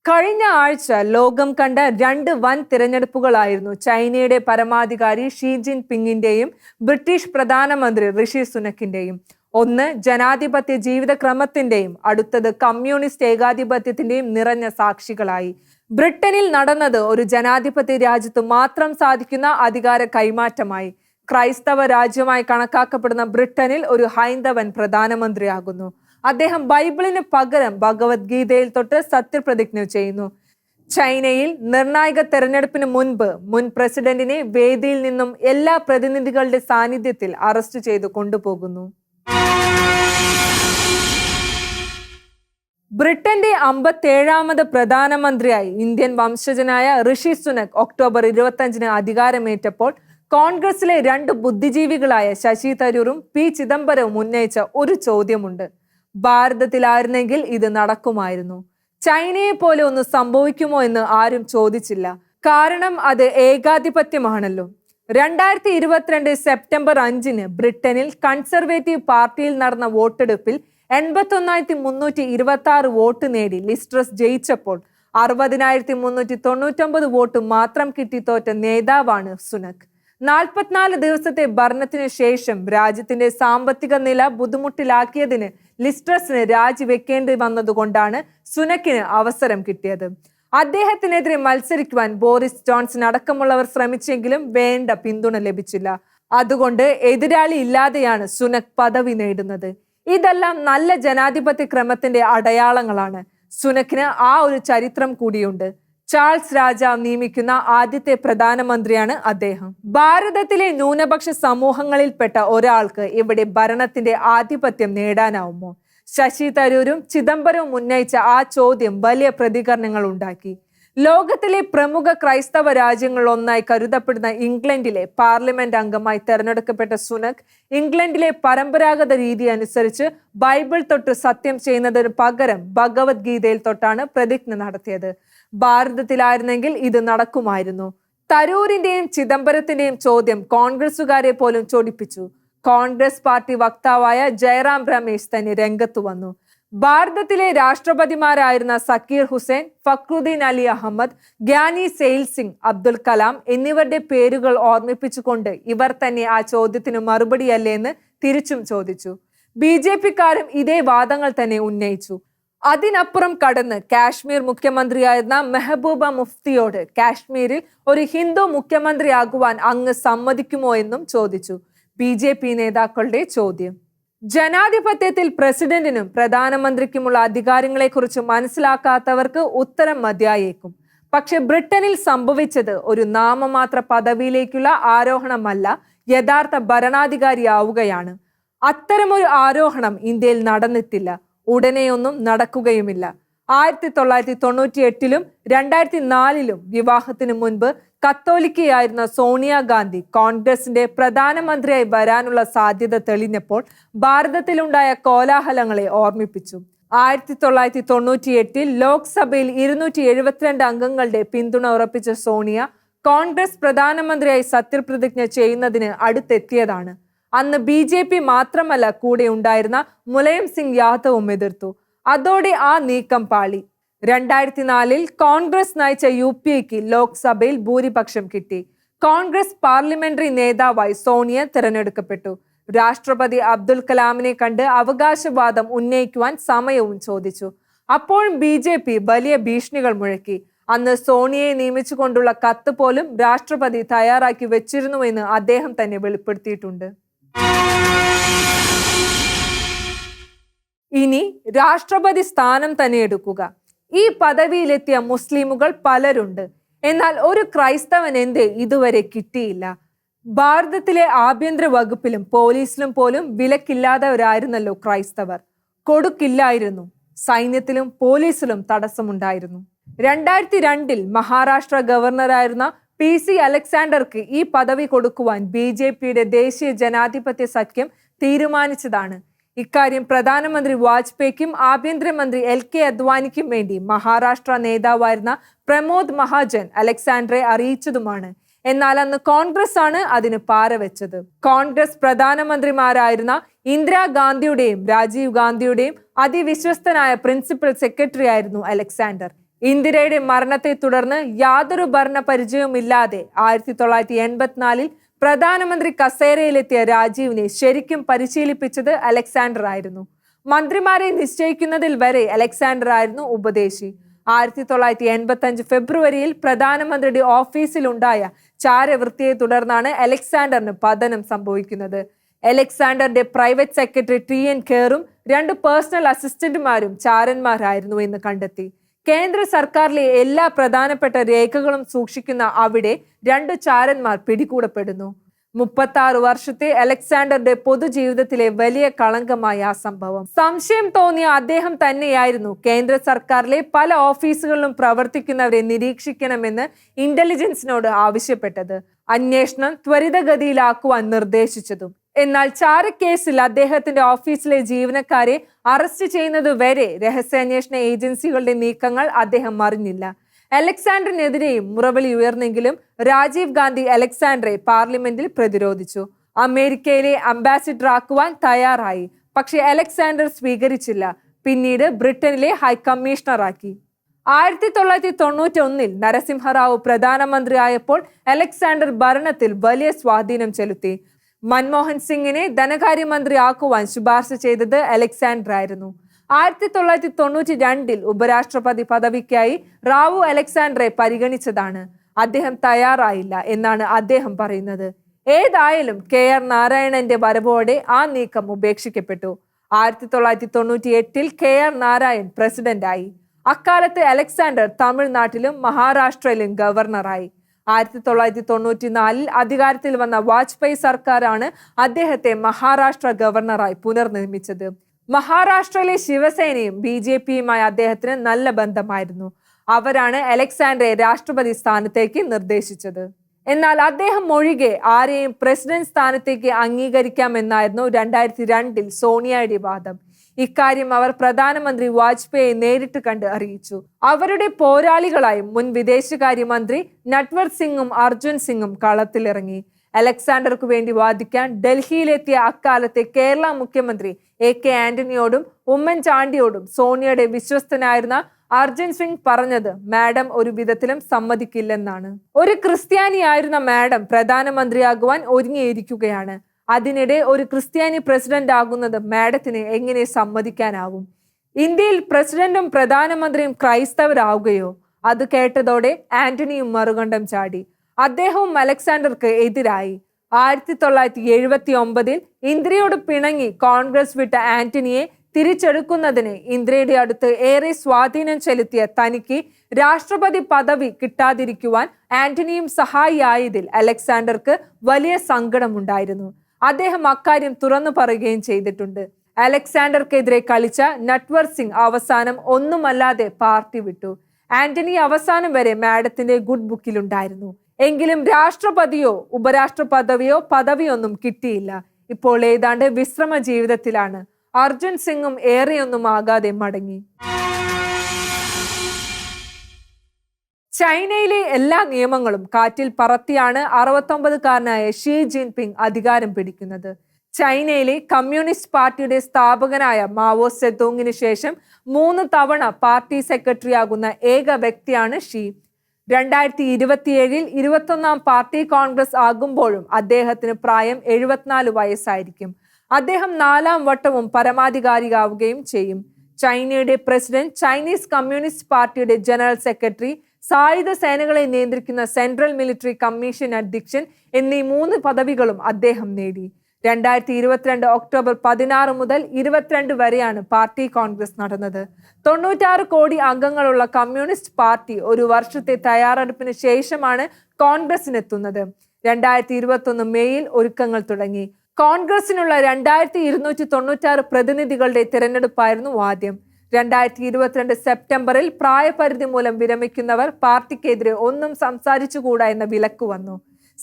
കഴിഞ്ഞ ആഴ്ച ലോകം കണ്ട രണ്ട് വൻ തിരഞ്ഞെടുപ്പുകളായിരുന്നു ചൈനയുടെ പരമാധികാരി ഷീ ജിൻ പിങ്ങിന്റെയും ബ്രിട്ടീഷ് പ്രധാനമന്ത്രി ഋഷി സുനക്കിന്റെയും. ഒന്ന് ജനാധിപത്യ ജീവിതക്രമത്തിന്റെയും അടുത്തത് കമ്മ്യൂണിസ്റ്റ് ഏകാധിപത്യത്തിന്റെയും നിറഞ്ഞ സാക്ഷികളായി. ബ്രിട്ടനിൽ നടന്നത് ഒരു ജനാധിപത്യ രാജ്യത്ത് മാത്രം സാധിക്കുന്ന അധികാര കൈമാറ്റമായി. ക്രൈസ്തവ രാജ്യമായി കണക്കാക്കപ്പെടുന്ന ബ്രിട്ടനിൽ ഒരു ഹൈന്ദവൻ പ്രധാനമന്ത്രിയാകുന്നു. അദ്ദേഹം ബൈബിളിന് പകരം ഭഗവത്ഗീതയിൽ തൊട്ട് സത്യപ്രതിജ്ഞ ചെയ്യുന്നു. ചൈനയിൽ നിർണായക തെരഞ്ഞെടുപ്പിന് മുൻപ് മുൻ പ്രസിഡന്റിനെ വേദിയിൽ നിന്നും എല്ലാ പ്രതിനിധികളുടെ സാന്നിധ്യത്തിൽ അറസ്റ്റ് ചെയ്തു കൊണ്ടുപോകുന്നു. ബ്രിട്ടന്റെ അമ്പത്തേഴാമത് പ്രധാനമന്ത്രിയായി ഇന്ത്യൻ വംശജനായ ഋഷി സുനക് ഒക്ടോബർ ഇരുപത്തഞ്ചിന് അധികാരമേറ്റപ്പോൾ കോൺഗ്രസിലെ രണ്ട് ബുദ്ധിജീവികളായ ശശി തരൂരും പി ചിദംബരവും ഉന്നയിച്ച ഒരു ചോദ്യമുണ്ട്. ഭാരതത്തിലായിരുന്നെങ്കിൽ ഇത് നടക്കുമായിരുന്നു. ചൈനയെ പോലെ ഒന്ന് സംഭവിക്കുമോ എന്ന് ആരും ചോദിച്ചില്ല. കാരണം അത് ഏകാധിപത്യമാണല്ലോ. രണ്ടായിരത്തി ഇരുപത്തിരണ്ട് സെപ്റ്റംബർ അഞ്ചിന് ബ്രിട്ടനിൽ കൺസർവേറ്റീവ് പാർട്ടിയിൽ നടന്ന വോട്ടെടുപ്പിൽ എൺപത്തൊന്നായിരത്തി മുന്നൂറ്റി ഇരുപത്തി ആറ് വോട്ട് നേടി ലിസ്ട്രസ് ജയിച്ചപ്പോൾ അറുപതിനായിരത്തി മുന്നൂറ്റി തൊണ്ണൂറ്റൊമ്പത് വോട്ട് മാത്രം കിട്ടി തോറ്റ നേതാവാണ് സുനക് നാൽപ്പത്തിനാല് ദിവസത്തെ ഭരണത്തിന് ശേഷം രാജ്യത്തിന്റെ സാമ്പത്തിക നില ബുദ്ധിമുട്ടിലാക്കിയതിന് ലിസ്ട്രസിന് രാജിവെക്കേണ്ടി വന്നതുകൊണ്ടാണ് സുനക്കിന് അവസരം കിട്ടിയത്. അദ്ദേഹത്തിനെതിരെ മത്സരിക്കുവാൻ ബോറിസ് ജോൺസൺ അടക്കമുള്ളവർ ശ്രമിച്ചെങ്കിലും വേണ്ട പിന്തുണ ലഭിച്ചില്ല. അതുകൊണ്ട് എതിരാളി ഇല്ലാതെയാണ് സുനക് പദവി നേടുന്നത്. ഇതെല്ലാം നല്ല ജനാധിപത്യ ക്രമത്തിന്റെ അടയാളങ്ങളാണ്. സുനക്കിന് ആ ഒരു ചരിത്രം കൂടിയുണ്ട്. ചാൾസ് രാജാവ് നിയമിക്കുന്ന ആദ്യത്തെ പ്രധാനമന്ത്രിയാണ് അദ്ദേഹം. ഭാരതത്തിലെ ന്യൂനപക്ഷ സമൂഹങ്ങളിൽപ്പെട്ട ഒരാൾക്ക് ഇവിടെ ഭരണത്തിന്റെ ആധിപത്യം നേടാനാവുമോ? ശശി തരൂരും ചിദംബരവും ഉന്നയിച്ച ആ ചോദ്യം വലിയ പ്രതികരണങ്ങൾ ഉണ്ടാക്കി. ലോകത്തിലെ പ്രമുഖ ക്രൈസ്തവ രാജ്യങ്ങളിൽ ഒന്നായി കരുതപ്പെടുന്ന ഇംഗ്ലണ്ടിലെ പാർലമെന്റ് അംഗമായി തെരഞ്ഞെടുക്കപ്പെട്ട സുനക് ഇംഗ്ലണ്ടിലെ പരമ്പരാഗത രീതി അനുസരിച്ച് ബൈബിൾ തൊട്ട് സത്യം ചെയ്യുന്നതിന് പകരം ഭഗവത്ഗീതയിൽ തൊട്ടാണ് പ്രതിജ്ഞ നടത്തിയത്. ഭാരതത്തിലായിരുന്നെങ്കിൽ ഇത് നടക്കുമായിരുന്നു. തരൂരിന്റെയും ചിദംബരത്തിന്റെയും ചോദ്യം കോൺഗ്രസുകാരെ പോലും ചോടിപ്പിച്ചു. കോൺഗ്രസ് പാർട്ടി വക്താവായ ജയറാം രമേശ് തന്നെ രംഗത്തു വന്നു. ഭാരതത്തിലെ രാഷ്ട്രപതിമാരായിരുന്ന സക്കീർ ഹുസൈൻ ഫക്രുദ്ദീൻ അലി അഹമ്മദ് ഗ്യാനി സെയിൽ സിംഗ് അബ്ദുൽ കലാം എന്നിവരുടെ പേരുകൾ ഓർമ്മിപ്പിച്ചുകൊണ്ട് ഇവർ തന്നെ ആ ചോദ്യത്തിന് മറുപടിയല്ലേ എന്ന് തിരിച്ചും ചോദിച്ചു. ബി ജെ പിക്കാരും ഇതേ വാദങ്ങൾ തന്നെ ഉന്നയിച്ചു. അതിനപ്പുറം കടന്ന് കാശ്മീർ മുഖ്യമന്ത്രിയായിരുന്ന മെഹബൂബ മുഫ്തിയോട് കാശ്മീരിൽ ഒരു ഹിന്ദു മുഖ്യമന്ത്രിയാകുവാൻ അങ്ങ് സമ്മതിക്കുമോ എന്നും ചോദിച്ചു. ബി നേതാക്കളുടെ ചോദ്യം. ജനാധിപത്യത്തിൽ പ്രസിഡന്റിനും പ്രധാനമന്ത്രിക്കുമുള്ള അധികാരങ്ങളെക്കുറിച്ച് മനസ്സിലാക്കാത്തവർക്ക് ഉത്തരം മതിയായേക്കും. പക്ഷെ ബ്രിട്ടനിൽ സംഭവിച്ചത് ഒരു നാമമാത്ര പദവിയിലേക്കുള്ള ആരോഹണമല്ല യഥാർത്ഥ ഭരണാധികാരിയാവുകയാണ്. അത്തരമൊരു ആരോഹണം ഇന്ത്യയിൽ നടന്നിട്ടില്ല ഉടനെയൊന്നും നടക്കുകയുമില്ല. ആയിരത്തി തൊള്ളായിരത്തി തൊണ്ണൂറ്റി എട്ടിലും രണ്ടായിരത്തി നാലിലും വിവാഹത്തിന് മുൻപ് കത്തോലിക്കയായിരുന്ന സോണിയാഗാന്ധി കോൺഗ്രസിന്റെ പ്രധാനമന്ത്രിയായി വരാനുള്ള സാധ്യത തെളിഞ്ഞപ്പോൾ ഭാരതത്തിലുണ്ടായ കോലാഹലങ്ങളെ ഓർമ്മിപ്പിച്ചു. ആയിരത്തി തൊള്ളായിരത്തി തൊണ്ണൂറ്റി എട്ടിൽ ലോക്സഭയിൽ ഇരുന്നൂറ്റി എഴുപത്തിരണ്ട് അംഗങ്ങളുടെ പിന്തുണ ഉറപ്പിച്ച സോണിയ കോൺഗ്രസ് പ്രധാനമന്ത്രിയായി സത്യപ്രതിജ്ഞ ചെയ്യുന്നതിന് അടുത്തെത്തിയതാണ്. അന്ന് ബി ജെ പി മാത്രമല്ല കൂടെ ഉണ്ടായിരുന്ന മുലയം സിംഗ് യാദവും എതിർത്തു. അതോടെ ആ നീക്കം പാളി. രണ്ടായിരത്തി നാലിൽ കോൺഗ്രസ് നയിച്ച യു പി എക്ക് ലോക്സഭയിൽ ഭൂരിപക്ഷം കിട്ടി. കോൺഗ്രസ് പാർലമെന്ററി നേതാവായി സോണിയ തിരഞ്ഞെടുക്കപ്പെട്ടു. രാഷ്ട്രപതി അബ്ദുൽ കലാമിനെ കണ്ട് അവകാശവാദം ഉന്നയിക്കുവാൻ സമയവും ചോദിച്ചു. അപ്പോഴും ബി ജെ പി വലിയ ഭീഷണികൾ മുഴക്കി. അന്ന് സോണിയയെ നിയമിച്ചുകൊണ്ടുള്ള കത്ത് പോലും രാഷ്ട്രപതി തയ്യാറാക്കി വെച്ചിരുന്നുവെന്ന് അദ്ദേഹം തന്നെ വെളിപ്പെടുത്തിയിട്ടുണ്ട്. ഇനി രാഷ്ട്രപതി സ്ഥാനം തന്നെ എടുക്കുക. ഈ പദവിയിലെത്തിയ മുസ്ലിമുകൾ പലരുണ്ട്. എന്നാൽ ഒരു ക്രൈസ്തവൻ എന്ത്? ഇതുവരെ കിട്ടിയില്ല. ഭാരതത്തിലെ ആഭ്യന്തര വകുപ്പിലും പോലീസിലും പോലും വിലക്കില്ലാത്തവരായിരുന്നല്ലോ ക്രൈസ്തവർ. കൊടുക്കില്ലായിരുന്നു. സൈന്യത്തിലും പോലീസിലും തടസ്സമുണ്ടായിരുന്നു. രണ്ടായിരത്തി രണ്ടിൽ മഹാരാഷ്ട്ര ഗവർണറായിരുന്ന പി സി അലക്സാണ്ടർക്ക് ഈ പദവി കൊടുക്കുവാൻ ബി ജെ പിയുടെ ദേശീയ ജനാധിപത്യ സഖ്യം തീരുമാനിച്ചതാണ്. ഇക്കാര്യം പ്രധാനമന്ത്രി വാജ്പേയിക്കും ആഭ്യന്തരമന്ത്രി എൽ കെ അദ്വാനിക്കും വേണ്ടി മഹാരാഷ്ട്ര നേതാവായിരുന്ന പ്രമോദ് മഹാജൻ അലക്സാണ്ടറെ അറിയിച്ചതുമാണ്. എന്നാൽ അന്ന് കോൺഗ്രസ് ആണ് അതിന് പാരവെച്ചത്. കോൺഗ്രസ് പ്രധാനമന്ത്രിമാരായിരുന്ന ഇന്ദിരാഗാന്ധിയുടെയും രാജീവ് ഗാന്ധിയുടെയും അതിവിശ്വസ്തനായ പ്രിൻസിപ്പൽ സെക്രട്ടറി ആയിരുന്നു അലക്സാണ്ടർ. ഇന്ദിരയുടെ മരണത്തെ തുടർന്ന് യാതൊരു ഭരണ പരിചയവുമില്ലാതെ ആയിരത്തി തൊള്ളായിരത്തി എൺപത്തിനാലിൽ പ്രധാനമന്ത്രി കസേരയിലെത്തിയ രാജീവിനെ ശരിക്കും പരിശീലിപ്പിച്ചത് അലക്സാണ്ടർ ആയിരുന്നു മന്ത്രിമാരെ നിശ്ചയിക്കുന്നതിൽ വരെ അലക്സാണ്ടർ ആയിരുന്നു ഉപദേശി. ആയിരത്തി തൊള്ളായിരത്തി എൺപത്തി അഞ്ച് ഫെബ്രുവരിയിൽ പ്രധാനമന്ത്രിയുടെ ഓഫീസിലുണ്ടായ ചാരവൃത്തിയെ തുടർന്നാണ് അലക്സാണ്ടറിന് പതനം സംഭവിക്കുന്നത്. അലക്സാണ്ടറിന്റെ പ്രൈവറ്റ് സെക്രട്ടറി ടി എൻ ഖേറും രണ്ട് പേഴ്സണൽ അസിസ്റ്റന്റുമാരും ചാരന്മാരായിരുന്നു എന്ന് കണ്ടെത്തി. കേന്ദ്ര സർക്കാരിലെ എല്ലാ പ്രധാനപ്പെട്ട രേഖകളും സൂക്ഷിക്കുന്ന അവിടെ രണ്ട് ചാരന്മാർ പിടികൂടപ്പെടുന്നു. മുപ്പത്തി വർഷത്തെ അലക്സാണ്ടറുടെ പൊതുജീവിതത്തിലെ വലിയ കളങ്കമായ ആ സംഭവം. സംശയം തോന്നിയ അദ്ദേഹം തന്നെയായിരുന്നു കേന്ദ്ര സർക്കാരിലെ പല ഓഫീസുകളിലും പ്രവർത്തിക്കുന്നവരെ നിരീക്ഷിക്കണമെന്ന് ഇന്റലിജൻസിനോട് ആവശ്യപ്പെട്ടത്. അന്വേഷണം ത്വരിതഗതിയിലാക്കുവാൻ നിർദ്ദേശിച്ചതും. എന്നാൽ ചാരക്കേസിൽ അദ്ദേഹത്തിന്റെ ഓഫീസിലെ ജീവനക്കാരെ അറസ്റ്റ് ചെയ്യുന്നത് വരെ രഹസ്യാന്വേഷണ ഏജൻസികളുടെ നീക്കങ്ങൾ അദ്ദേഹം അറിഞ്ഞില്ല. അലക്സാണ്ടറിനെതിരെയും മുറവിളി ഉയർന്നെങ്കിലും രാജീവ് ഗാന്ധി അലക്സാണ്ടറെ പാർലമെന്റിൽ പ്രതിരോധിച്ചു. അമേരിക്കയിലെ അംബാസിഡർ ആക്കുവാൻ തയ്യാറായി. പക്ഷേ അലക്സാണ്ടർ സ്വീകരിച്ചില്ല. പിന്നീട് ബ്രിട്ടനിലെ ഹൈക്കമ്മീഷണറാക്കി. ആയിരത്തി തൊള്ളായിരത്തി തൊണ്ണൂറ്റി ഒന്നിൽ നരസിംഹറാവു പ്രധാനമന്ത്രിയായപ്പോൾ അലക്സാണ്ടർ ഭരണത്തിൽ വലിയ സ്വാധീനം ചെലുത്തി. മൻമോഹൻ സിംഗിനെ ധനകാര്യമന്ത്രി ആക്കുവാൻ ശുപാർശ ചെയ്തത് അലക്സാണ്ടർ ആയിരുന്നു ആയിരത്തി തൊള്ളായിരത്തി തൊണ്ണൂറ്റി രണ്ടിൽ ഉപരാഷ്ട്രപതി പദവിക്കായി റാവു അലക്സാണ്ടറെ പരിഗണിച്ചതാണ്. അദ്ദേഹം തയ്യാറായില്ല എന്നാണ് അദ്ദേഹം പറയുന്നത്. ഏതായാലും കെ ആർ നാരായണന്റെ വരവോടെ ആ നീക്കം ഉപേക്ഷിക്കപ്പെട്ടു. ആയിരത്തി തൊള്ളായിരത്തി തൊണ്ണൂറ്റി എട്ടിൽ കെ ആർ നാരായൺ പ്രസിഡന്റായി. അക്കാലത്ത് അലക്സാണ്ടർ തമിഴ്നാട്ടിലും മഹാരാഷ്ട്രയിലും ഗവർണറായി. ആയിരത്തി തൊള്ളായിരത്തി തൊണ്ണൂറ്റി നാലിൽ അധികാരത്തിൽ വന്ന വാജ്പേയി സർക്കാരാണ് അദ്ദേഹത്തെ മഹാരാഷ്ട്ര ഗവർണറായി പുനർനിർമ്മിച്ചത്. മഹാരാഷ്ട്രയിലെ ശിവസേനയും ബി ജെ പിയുമായി അദ്ദേഹത്തിന് നല്ല ബന്ധമായിരുന്നു. അവരാണ് അലക്സാണ്ടറെ രാഷ്ട്രപതി സ്ഥാനത്തേക്ക് നിർദ്ദേശിച്ചത്. എന്നാൽ അദ്ദേഹം ഒഴികെ ആരെയും പ്രസിഡന്റ് സ്ഥാനത്തേക്ക് അംഗീകരിക്കാമെന്നായിരുന്നു രണ്ടായിരത്തി രണ്ടിൽ സോണിയയുടെ വാദം. ഇക്കാര്യം അവർ പ്രധാനമന്ത്രി വാജ്പേയി നേരിട്ട് കണ്ട് അറിയിച്ചു. അവരുടെ പോരാളികളായി മുൻ വിദേശകാര്യമന്ത്രി നട്വർ സിംഗും അർജുൻ സിംഗും കളത്തിലിറങ്ങി. അലക്സാണ്ടർക്ക് വേണ്ടി വാദിക്കാൻ ഡൽഹിയിലെത്തിയ അക്കാലത്തെ കേരള മുഖ്യമന്ത്രി എ കെ ആന്റണിയോടും ഉമ്മൻചാണ്ടിയോടും സോണിയയുടെ വിശ്വസ്തനായിരുന്ന അർജുൻ സിംഗ് പറഞ്ഞത് മാഡം ഒരു വിധത്തിലും സമ്മതിക്കില്ലെന്നാണ്. ഒരു ക്രിസ്ത്യാനിയായിരുന്ന മാഡം പ്രധാനമന്ത്രിയാകുവാൻ ഒരുങ്ങിയിരിക്കുകയാണ്. അതിനിടെ ഒരു ക്രിസ്ത്യാനി പ്രസിഡന്റ് ആകുന്നത് മാഡത്തിന് എങ്ങനെ സമ്മതിക്കാനാവും? ഇന്ത്യയിൽ പ്രസിഡന്റും പ്രധാനമന്ത്രിയും ക്രൈസ്തവരാവുകയോ? അത് കേട്ടതോടെ ആന്റണിയും മറുകണ്ഠം ചാടി. അദ്ദേഹവും അലക്സാണ്ടർക്ക് എതിരായി. ആയിരത്തി തൊള്ളായിരത്തി എഴുപത്തി ഒമ്പതിൽ ഇന്ദ്രയോട് പിണങ്ങി കോൺഗ്രസ് വിട്ട ആന്റണിയെ തിരിച്ചെടുക്കുന്നതിന് ഇന്ദ്രയുടെ അടുത്ത് ഏറെ സ്വാധീനം ചെലുത്തിയ തനിക്ക് രാഷ്ട്രപതി പദവി കിട്ടാതിരിക്കുവാൻ ആന്റണിയും സഹായിയായതിൽ അലക്സാണ്ടർക്ക് വലിയ സങ്കടമുണ്ടായിരുന്നു. അദ്ദേഹം അക്കാര്യം തുറന്നു പറയുകയും ചെയ്തിട്ടുണ്ട്. അലക്സാണ്ടർക്കെതിരെ കളിച്ച നട്വർ സിംഗ് അവസാനം ഒന്നുമല്ലാതെ പാർട്ടി വിട്ടു. ആന്റണി അവസാനം വരെ മാഡത്തിന്റെ ഗുഡ് ബുക്കിലുണ്ടായിരുന്നു. എങ്കിലും രാഷ്ട്രപതിയോ ഉപരാഷ്ട്ര പദവിയോ പദവിയൊന്നും കിട്ടിയില്ല. ഇപ്പോൾ ഏതാണ്ട് വിശ്രമ ജീവിതത്തിലാണ് അർജുൻ സിംഗും ഏറെയൊന്നും ആകാതെ മടങ്ങി. ചൈനയിലെ എല്ലാ നിയമങ്ങളും കാറ്റിൽ പറത്തിയാണ് അറുപത്തൊമ്പതുകാരനായ ഷീ ജിൻപിങ് അധികാരം പിടിക്കുന്നത്. ചൈനയിലെ കമ്മ്യൂണിസ്റ്റ് പാർട്ടിയുടെ സ്ഥാപകനായ മാവോ സെതോങ്ങിന് ശേഷം മൂന്ന് തവണ പാർട്ടി സെക്രട്ടറിയാകുന്ന ഏക വ്യക്തിയാണ് ഷീ. രണ്ടായിരത്തി ഇരുപത്തിയേഴിൽ ഇരുപത്തൊന്നാം പാർട്ടി കോൺഗ്രസ് ആകുമ്പോഴും അദ്ദേഹത്തിന് പ്രായം എഴുപത്തിനാല് വയസ്സായിരിക്കും. അദ്ദേഹം നാലാം വട്ടവും പരമാധികാരിയാവുകയും ചെയ്യും. ചൈനയുടെ പ്രസിഡന്റ് ചൈനീസ് കമ്മ്യൂണിസ്റ്റ് പാർട്ടിയുടെ ജനറൽ സെക്രട്ടറി സായുധ സേനകളെ നിയന്ത്രിക്കുന്ന സെൻട്രൽ മിലിറ്ററി കമ്മീഷൻ അധ്യക്ഷൻ എന്നീ മൂന്ന് പദവികളും അദ്ദേഹം നേടി. രണ്ടായിരത്തി ഇരുപത്തിരണ്ട് ഒക്ടോബർ പതിനാറ് മുതൽ ഇരുപത്തിരണ്ട് വരെയാണ് പാർട്ടി കോൺഗ്രസ് നടന്നത്. തൊണ്ണൂറ്റാറ് കോടി അംഗങ്ങളുള്ള കമ്മ്യൂണിസ്റ്റ് പാർട്ടി ഒരു വർഷത്തെ തയ്യാറെടുപ്പിന് ശേഷമാണ് കോൺഗ്രസിനെത്തുന്നത്. രണ്ടായിരത്തി ഇരുപത്തൊന്ന് മെയ്യിൽ ഒരുക്കങ്ങൾ തുടങ്ങി. കോൺഗ്രസിനുള്ള രണ്ടായിരത്തി ഇരുന്നൂറ്റി തൊണ്ണൂറ്റാറ് പ്രതിനിധികളുടെ തിരഞ്ഞെടുപ്പായിരുന്നു ആദ്യം. രണ്ടായിരത്തി ഇരുപത്തിരണ്ട് സെപ്റ്റംബറിൽ പ്രായപരിധി മൂലം വിരമിക്കുന്നവർ പാർട്ടിക്കെതിരെ ഒന്നും സംസാരിച്ചുകൂടാ എന്ന വിലക്ക് വന്നു.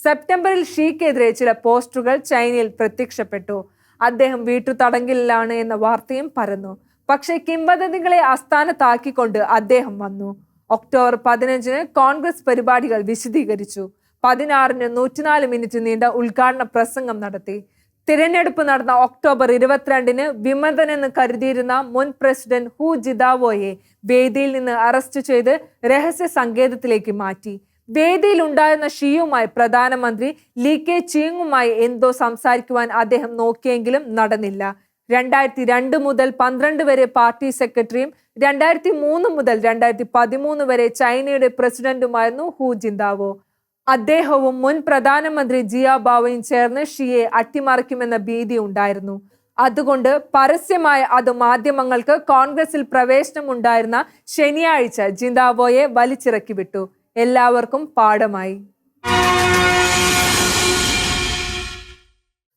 സെപ്റ്റംബറിൽ ഷീക്കെതിരെ ചില പോസ്റ്ററുകൾ ചൈനയിൽ പ്രത്യക്ഷപ്പെട്ടു. അദ്ദേഹം വീട്ടു തടങ്കലിലാണ് എന്ന വാർത്തയും പരന്നു. പക്ഷേ കിംവദന്തികളെ അസ്ഥാനത്താക്കിക്കൊണ്ട് അദ്ദേഹം വന്നു. ഒക്ടോബർ പതിനഞ്ചിന് കോൺഗ്രസ് പരിപാടികൾ വിശദീകരിച്ചു. പതിനാറിന് നൂറ്റിനാല് മിനിറ്റ് നീണ്ട ഉദ്ഘാടന പ്രസംഗം നടത്തി. തിരഞ്ഞെടുപ്പ് നടന്ന ഒക്ടോബർ ഇരുപത്തിരണ്ടിന് വിമതനെന്ന് കരുതിയിരുന്ന മുൻ പ്രസിഡന്റ് ഹു ജിതാവോയെ വേദിയിൽ നിന്ന് അറസ്റ്റ് ചെയ്ത് രഹസ്യ സങ്കേതത്തിലേക്ക് മാറ്റി. വേദിയിൽ ഉണ്ടായിരുന്ന ഷിയുമായി പ്രധാനമന്ത്രി ലീ കെ ചിയുങ്ങുമായി എന്തോ സംസാരിക്കുവാൻ അദ്ദേഹം നോക്കിയെങ്കിലും നടന്നില്ല. രണ്ടായിരത്തി രണ്ട് മുതൽ പന്ത്രണ്ട് വരെ പാർട്ടി സെക്രട്ടറിയും രണ്ടായിരത്തി മൂന്ന് മുതൽ രണ്ടായിരത്തി പതിമൂന്ന് വരെ ചൈനയുടെ പ്രസിഡന്റുമായിരുന്നു ഹു ജിന്താവോ അദ്ദേഹവും മുൻ പ്രധാനമന്ത്രി ജിയാ ബാവയും ചേർന്ന് ഷിയെ അട്ടിമറിക്കുമെന്ന ഭീതി ഉണ്ടായിരുന്നു. അതുകൊണ്ട് പരസ്യമായ അത് മാധ്യമങ്ങൾക്ക് കോൺഗ്രസിൽ പ്രവേശനമുണ്ടായിരുന്ന ശനിയാഴ്ച ജിന്താവോയെ വലിച്ചിറക്കി വിട്ടു എല്ലാവർക്കും പാഠമായി.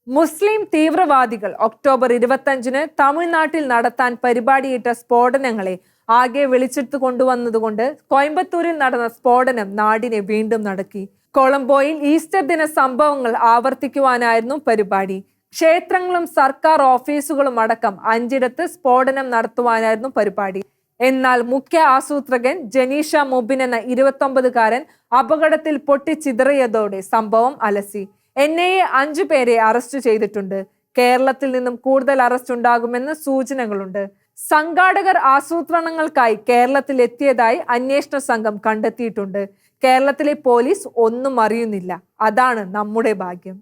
മുസ്ലിം തീവ്രവാദികൾ ഒക്ടോബർ ഇരുപത്തഞ്ചിന് തമിഴ്നാട്ടിൽ നടത്താൻ പരിപാടിയിട്ട സ്ഫോടനങ്ങളെ ആകെ വിളിച്ചെടുത്തു കൊണ്ടുവന്നതുകൊണ്ട് കോയമ്പത്തൂരിൽ നടന്ന സ്ഫോടനം നാടിനെ വീണ്ടും നടക്കി. കൊളംബോയിൽ ഈസ്റ്റർ ദിന സംഭവങ്ങൾ ആവർത്തിക്കുവാനായിരുന്നു പരിപാടി. ക്ഷേത്രങ്ങളും സർക്കാർ ഓഫീസുകളും അടക്കം അഞ്ചിടത്ത് സ്ഫോടനം നടത്തുവാനായിരുന്നു പരിപാടി. എന്നാൽ മുഖ്യ ആസൂത്രകൻ ജനീഷ മൊബിൻ എന്ന ഇരുപത്തൊമ്പതുകാരൻ അപകടത്തിൽ പൊട്ടിച്ചിതറിയതോടെ സംഭവം അലസി. എൻ ഐ എ അഞ്ചു പേരെ അറസ്റ്റ് ചെയ്തിട്ടുണ്ട്. കേരളത്തിൽ നിന്നും കൂടുതൽ അറസ്റ്റ് ഉണ്ടാകുമെന്ന് സൂചനകളുണ്ട്. സംഘാടകർ ആസൂത്രണങ്ങൾക്കായി കേരളത്തിൽ എത്തിയതായി അന്വേഷണ സംഘം കണ്ടെത്തിയിട്ടുണ്ട്. കേരളത്തിലെ പോലീസ് ഒന്നും അറിയുന്നില്ല. അതാണ് നമ്മുടെ ഭാഗ്യം.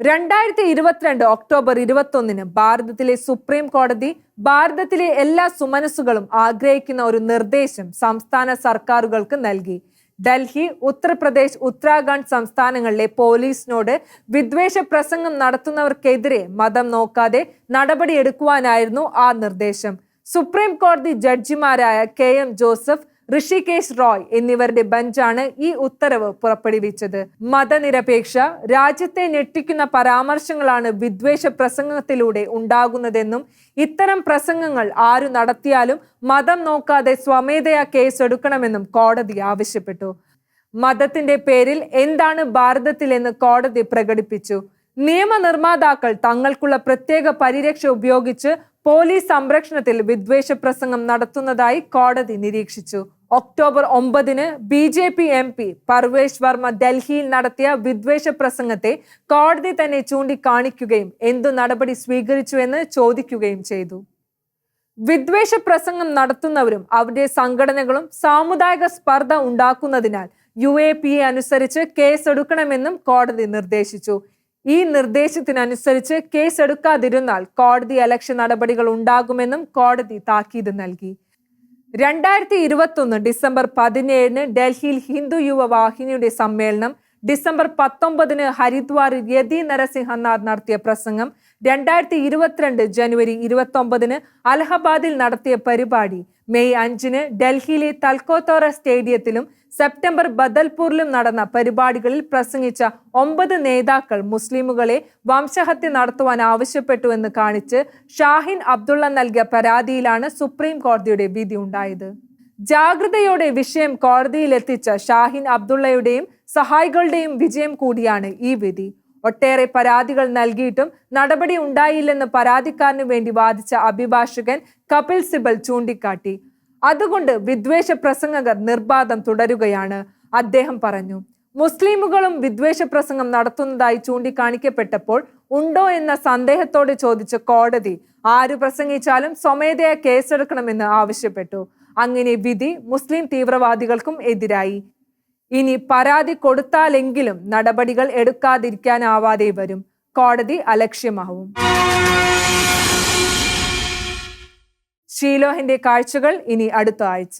രണ്ടായിരത്തി ഇരുപത്തിരണ്ട് ഒക്ടോബർ ഇരുപത്തൊന്നിന് ഭാരതത്തിലെ സുപ്രീം കോടതി ഭാരതത്തിലെ എല്ലാ സുമനസ്സുകളും ആഗ്രഹിക്കുന്ന ഒരു നിർദ്ദേശം സംസ്ഥാന സർക്കാരുകൾക്ക് നൽകി. ഡൽഹി ഉത്തർപ്രദേശ് ഉത്തരാഖണ്ഡ് സംസ്ഥാനങ്ങളിലെ പോലീസിനോട് വിദ്വേഷ പ്രസംഗം നടത്തുന്നവർക്കെതിരെ മതം നോക്കാതെ നടപടിയെടുക്കുവാനായിരുന്നു ആ നിർദ്ദേശം. സുപ്രീം കോടതി ജഡ്ജിമാരായ കെ എം ജോസഫ് ഋഷികേശ് റോയ് എന്നിവരുടെ ബെഞ്ചാണ് ഈ ഉത്തരവ് പുറപ്പെടുവിച്ചത്. മതനിരപേക്ഷ രാജ്യത്തെ ഞെട്ടിക്കുന്ന പരാമർശങ്ങളാണ് വിദ്വേഷ പ്രസംഗത്തിലൂടെ ഉണ്ടാകുന്നതെന്നും ഇത്തരം പ്രസംഗങ്ങൾ ആരു നടത്തിയാലും മതം നോക്കാതെ സ്വമേധയാ കേസെടുക്കണമെന്നും കോടതി ആവശ്യപ്പെട്ടു. മതത്തിന്റെ പേരിൽ എന്താണ് ഭാരതത്തിലെന്ന് കോടതി പ്രകടിപ്പിച്ചു. നിയമനിർമ്മാതാക്കൾ തങ്ങൾക്കുള്ള പ്രത്യേക പരിരക്ഷ ഉപയോഗിച്ച് പോലീസ് സംരക്ഷണത്തിൽ വിദ്വേഷ പ്രസംഗം നടത്തുന്നതായി കോടതി നിരീക്ഷിച്ചു. ഒക്ടോബർ ഒമ്പതിന് B J P M P Parvesh Verma ഡൽഹിയിൽ നടത്തിയ വിദ്വേഷ പ്രസംഗത്തെ കോടതി തന്നെ ചൂണ്ടിക്കാണിക്കുകയും എന്തു നടപടി സ്വീകരിച്ചുവെന്ന് ചോദിക്കുകയും ചെയ്തു. വിദ്വേഷ പ്രസംഗം നടത്തുന്നവരും അവരുടെ സംഘടനകളും സാമുദായിക സ്പർദ്ധ ഉണ്ടാക്കുന്നതിനാൽ യു എ പി എ അനുസരിച്ച് കേസെടുക്കണമെന്നും കോടതി നിർദ്ദേശിച്ചു. ഈ നിർദ്ദേശത്തിനനുസരിച്ച് കേസെടുക്കാതിരുന്നാൽ കോടതി അലക്ഷ്യ നടപടികൾ ഉണ്ടാകുമെന്നും കോടതി താക്കീത് നൽകി. രണ്ടായിരത്തി ഇരുപത്തൊന്ന് ഡിസംബർ പതിനേഴിന് ഡൽഹിയിൽ ഹിന്ദു യുവ വാഹിനിയുടെ സമ്മേളനം ഡിസംബർ പത്തൊമ്പതിന് ഹരിദ്വാറിൽ യതി നരസിംഹനാഥ് നടത്തിയ പ്രസംഗം രണ്ടായിരത്തി ഇരുപത്തിരണ്ട് ജനുവരി ഇരുപത്തി ഒമ്പതിന് അലഹബാദിൽ നടത്തിയ പരിപാടി മെയ് അഞ്ചിന് ഡൽഹിയിലെ തൽക്കോത്തോറ സ്റ്റേഡിയത്തിലും സെപ്റ്റംബർ ബദൽപൂരിലും നടന്ന പരിപാടികളിൽ പ്രസംഗിച്ച ഒമ്പത് നേതാക്കൾ മുസ്ലിമുകളെ വംശഹത്യ നടത്തുവാൻ ആവശ്യപ്പെട്ടുവെന്ന് കാണിച്ച് ഷാഹിൻ അബ്ദുള്ള നൽകിയ പരാതിയിലാണ് സുപ്രീം കോടതിയുടെ വിധി ഉണ്ടായത്. ജാഗ്രതയോടെ വിഷയം കോടതിയിലെത്തിച്ച ഷാഹിൻ അബ്ദുള്ളയുടെയും സഹായികളുടെയും വിജയം കൂടിയാണ് ഈ വിധി. ഒട്ടേറെ പരാതികൾ നൽകിയിട്ടും നടപടി ഉണ്ടായില്ലെന്ന് പരാതിക്കാരനു വേണ്ടി വാദിച്ച അഭിഭാഷകൻ കപിൽ സിബൽ ചൂണ്ടിക്കാട്ടി. അതുകൊണ്ട് വിദ്വേഷ പ്രസംഗകർ നിർബാധം തുടരുകയാണ്. അദ്ദേഹം പറഞ്ഞു മുസ്ലിമുകളും വിദ്വേഷ പ്രസംഗം നടത്തുന്നതായി ചൂണ്ടിക്കാണിക്കപ്പെട്ടപ്പോൾ ഉണ്ടോ എന്ന സന്ദേഹത്തോടെ ചോദിച്ച കോടതി ആര് പ്രസംഗിച്ചാലും സ്വമേധയാ കേസെടുക്കണമെന്ന് ആവശ്യപ്പെട്ടു. അങ്ങനെ വിധി മുസ്ലിം തീവ്രവാദികൾക്കും എതിരായി. ഇനി പരാതി കൊടുത്താലെങ്കിലും നടപടികൾ എടുക്കാതിരിക്കാനാവാതെ വരും. കോടതി അലക്ഷ്യമാവും. ഷീലോഹിന്റെ കാഴ്ചകൾ ഇനി അടുത്ത ആഴ്ച.